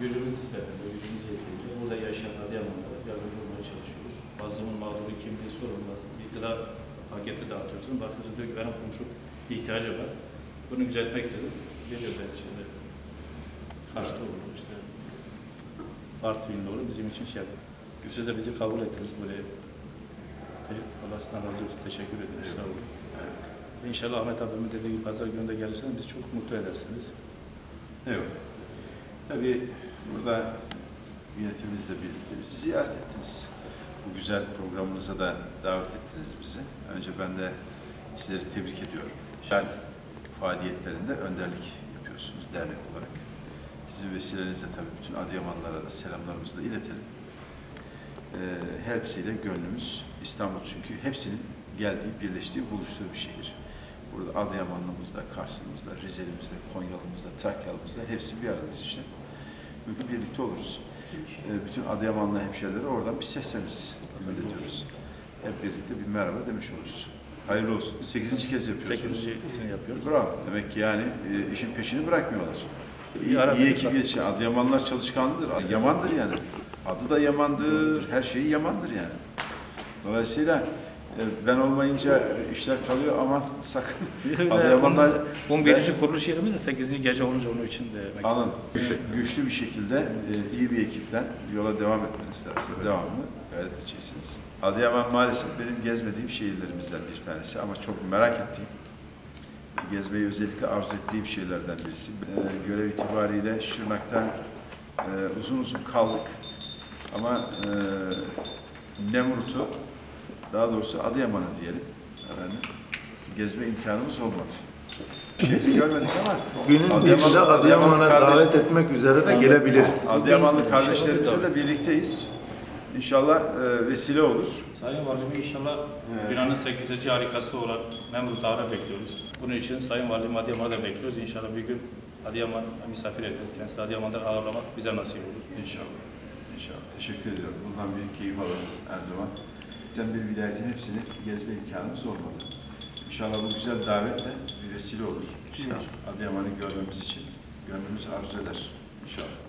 gücümüz nispetinde, gücümüz yettiğince burada yaşayan Adıyamanlara yardımcı olmaya çalışıyoruz. Bazımın mağduru kimliği sorun var. Bir gıda paketi dağıtıyorsun. Bakıyorsun diyor ki benim komşu ihtiyacı var. Bunu düzeltmek istedim. Geliyoruz her şeyde. Kaçta olur işte. Artvin'de olur. Bizim için şey yapın. Siz de bizi kabul ettiniz buraya. Allah sizden razı olsun. Teşekkür ederiz. Sağ olun. İnşallah Ahmet abimin dediği gibi pazar günü de gelirseniz bizi çok mutlu edersiniz. Evet. Tabii burada yönetimimizle birlikte bizi ziyaret ettiniz. Bu güzel programınıza da davet ettiniz bizi. Önce ben de sizleri tebrik ediyorum. Güzel faaliyetlerinde önderlik yapıyorsunuz dernek olarak. Sizin vesilenizle tabii bütün Adıyamanlara da selamlarımızı da iletelim. Ee, hepsiyle gönlümüz İstanbul çünkü hepsinin geldiği, birleştiği, buluştuğu bir şehir. Burada Adıyamanlımızda, Kars'ımızda, Rize'limizde, Konyalımızda, Trakyalımızda hepsi bir aradayız işte. Bugün birlikte oluruz. Ee, bütün Adıyamanlı hemşehrilere oradan bir sesleniriz. Öyle diyoruz. Hep birlikte bir merhaba demiş oluruz. Hayırlı olsun. Sekizinci kez yapıyorsunuz. Sekizincisini yapıyoruz. Bravo. Demek ki yani e, işin peşini bırakmıyorlar. İyi, iyi ekip yetişiyor. Adıyamanlar çalışkandır. Yamandır yani. Adı da Yamandır. Her şeyi Yamandır yani. Dolayısıyla e, ben olmayınca işler kalıyor ama sakın Adıyamanlar 11. kuruluş yerimiz de 8. gece olunca onun için de alın. Güç- güçlü bir şekilde e, iyi bir ekipten yola devam etmeniz lazım. Devamlı gayret edeceksiniz. Adıyaman maalesef benim gezmediğim şehirlerimizden bir tanesi ama çok merak ettiğim gezmeyi özellikle arzu ettiğim şehirlerden birisi. E, görev itibariyle Şırnak'ta e, uzun uzun kaldık ama Nemrut'u daha doğrusu Adıyaman'ı diyelim efendim, gezme imkanımız olmadı. Şehri görmedik ama Günün birinde Adıyaman'a kardeş- davet etmek üzere de gelebiliriz. Adıyamanlı kardeşlerimizle de birlikteyiz. İnşallah e, vesile olur. Sayın Valimi inşallah binanın 8. harikası olan Memrut Ağa'na bekliyoruz. Bunun için Sayın Valim Adıyaman'a da bekliyoruz. İnşallah bir gün Adıyaman misafir ederiz. Kendisi Adıyaman'da ağırlamak bize nasip olur. İnşallah. İnşallah. Teşekkür ediyorum. Bundan büyük keyif alırız her zaman. Sen bir vilayetin hepsini gezme imkanımız olmadı. İnşallah bu güzel davet de bir vesile olur. Adıyaman'ı görmemiz için gönlümüz arzu eder. İnşallah.